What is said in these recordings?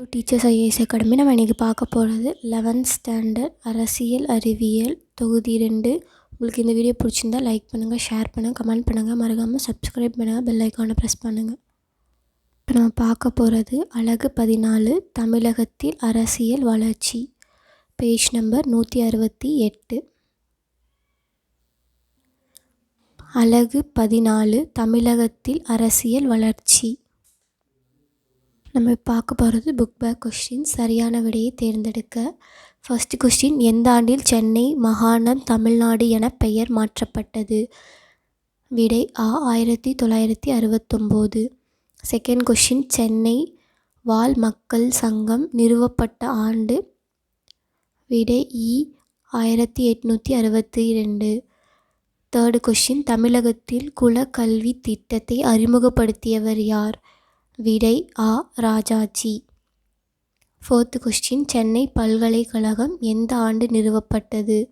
Teachers IAS academy நம்ம இன்றைக்கி பார்க்க போகிறது லெவன்த் ஸ்டாண்டர்ட் அரசியல் அறிவியல் தொகுதி ரெண்டு. உங்களுக்கு இந்த வீடியோ பிடிச்சிருந்தா லைக் பண்ணுங்கள் ஷேர் பண்ணுங்கள் கமெண்ட் பண்ணுங்கள் மறக்காமல் சப்ஸ்கிரைப் பண்ணுங்கள் பெல் ஐக்கானை ப்ரெஸ் பண்ணுங்கள் இப்போ நம்ம பார்க்க போகிறது அழகு பதினாலு தமிழகத்தில் அரசியல் வளர்ச்சி. பேஜ் நம்பர் நூற்றி அறுபத்தி எட்டு. அழகு பதினாலு தமிழகத்தில் அரசியல் வளர்ச்சி. நம்ம பார்க்க போகிறது புக் பேக் கொஸ்டின் சரியான விடையை தேர்ந்தெடுக்க. ஃபர்ஸ்ட் கொஸ்டின் எந்த ஆண்டில் சென்னை மாகாணம் தமிழ்நாடு என பெயர் மாற்றப்பட்டது? விடை ஆ ஆயிரத்தி தொள்ளாயிரத்தி அறுபத்தொம்போது. செகண்ட் கொஸ்டின் சென்னை வாழ் மக்கள் சங்கம் நிறுவப்பட்ட ஆண்டு? விடை இ ஆயிரத்தி எட்நூற்றி அறுபத்தி ரெண்டு தேர்டு கொஸ்டின் தமிழகத்தில் குலக்கல்வி திட்டத்தை அறிமுகப்படுத்தியவர் யார்? விடை ஆ ராஜாஜி. ஃபோர்த்து கொஸ்டின் சென்னை பல்கலைக்கழகம் எந்த ஆண்டு நிறுவப்பட்டது?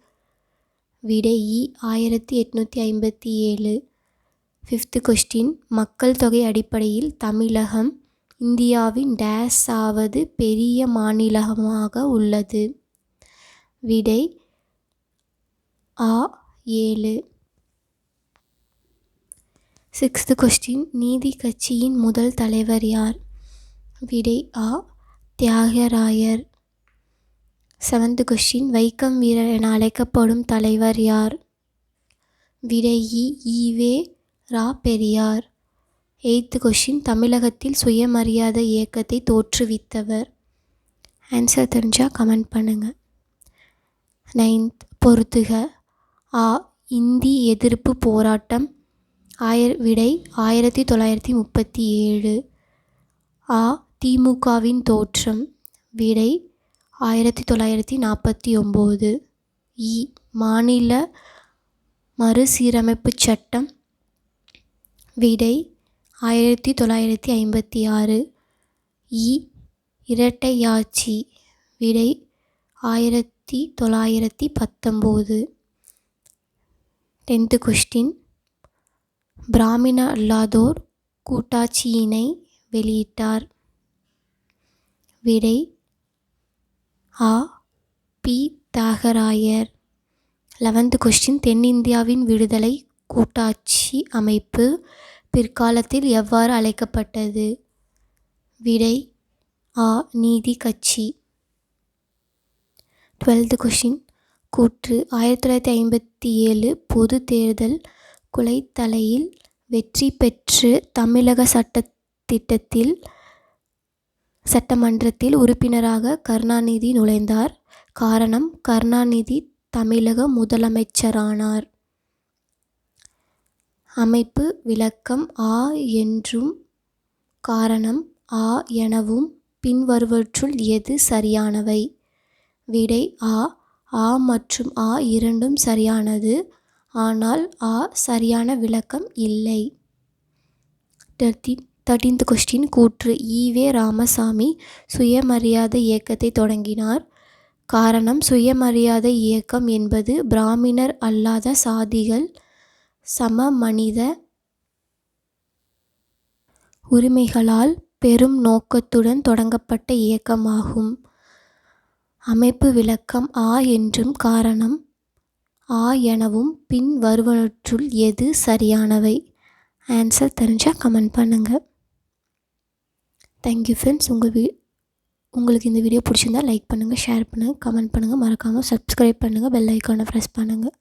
விடை இ ஆயிரத்தி எட்நூற்றி ஐம்பத்தி ஏழு. ஃபிஃப்த்து கொஸ்டின் மக்கள் தொகை அடிப்படையில் தமிழகம் இந்தியாவின் டேஸாவது பெரிய மாநிலமாக உள்ளது? விடை ஆ ஏழு. சிக்ஸ்த்து கொஸ்டின் நீதி கட்சியின் முதல் தலைவர் யார்? விடை ஆ. தியாகராயர். செவன்த்து கொஸ்டின் வைக்கம் வீரர் என அழைக்கப்படும் தலைவர் யார்? விடை இ. EV Ra. Periyar. Eighth question தமிழகத்தில் சுயமரியாதை இயக்கத்தை தோற்றுவித்தவர். ஆன்சர் தெரிஞ்சால் கமெண்ட் பண்ணுங்கள் நைன்த் பொறுத்துக. ஆ. இந்தி எதிர்ப்பு போராட்டம். ஆயிர விடை ஆயிரத்தி தொள்ளாயிரத்தி முப்பத்தி ஏழு ஆ திமுகவின் தோற்றம். விடை ஆயிரத்தி தொள்ளாயிரத்தி நாற்பத்தி ஒம்பது இ மாநில மறுசீரமைப்பு சட்டம். விடை ஆயிரத்தி தொள்ளாயிரத்தி ஐம்பத்தி ஆறு இ இரட்டையாட்சி விடை ஆயிரத்தி தொள்ளாயிரத்தி பத்தொம்போது டென்த்து கொஸ்டின். பிராமண அல்லாதோர் கூட்டாட்சியினை வெளியிட்டார். விடை ஆ. பி. தியாகராயர். லெவன்த்து கொஸ்டின் தென்னிந்தியாவின் விடுதலை கூட்டாட்சி அமைப்பு பிற்காலத்தில் எவ்வாறு அழைக்கப்பட்டது? விடை ஆ. நீதி கட்சி. டுவெல்த்து கொஷின் கூற்று ஆயிரத்தி தொள்ளாயிரத்தி ஐம்பத்தி ஏழு பொது தேர்தல் குலைத்தலையில் வெற்றி பெற்று தமிழக சட்டத்திட்டத்தில் சட்டமன்றத்தில் உறுப்பினராக கருணாநிதி நுழைந்தார். காரணம் கருணாநிதி தமிழக முதலமைச்சரானார். அமைப்பு விளக்கம் ஆ என்றும் காரணம் ஆ எனவும் பின்வருவற்றுள் எது சரியானவை? விடை ஆ. ஆ மற்றும் ஆ இரண்டும் சரியானது. ஆனால் ஆ சரியான விளக்கம் இல்லை. தேர்ட்டி தேர்ட்டீன்த் கொஸ்டின் கூற்று. ஈவே ராமசாமி சுயமரியாதை இயக்கத்தை தொடங்கினார். காரணம் சுயமரியாதை இயக்கம் என்பது பிராமணர் அல்லாத சாதிகள் சம மனித உரிமைகளால் பெரும் நோக்கத்துடன் தொடங்கப்பட்ட இயக்கமாகும். அமைப்பு விளக்கம் ஆ என்றும் காரணம் ஆ எனவும் பின் வருவனற்றுள் எது சரியானவை? ஆன்சர் தெரிஞ்சால் கமெண்ட் பண்ணுங்கள் தேங்க்யூ ஃப்ரெண்ட்ஸ் உங்கள் வீ உங்களுக்கு இந்த வீடியோ பிடிச்சிருந்தா லைக் பண்ணுங்கள் ஷேர் பண்ணுங்கள் கமெண்ட் பண்ணுங்கள் மறக்காமல் சப்ஸ்கிரைப் பண்ணுங்கள் பெல் ஐக்கானை ப்ரெஸ் பண்ணுங்கள்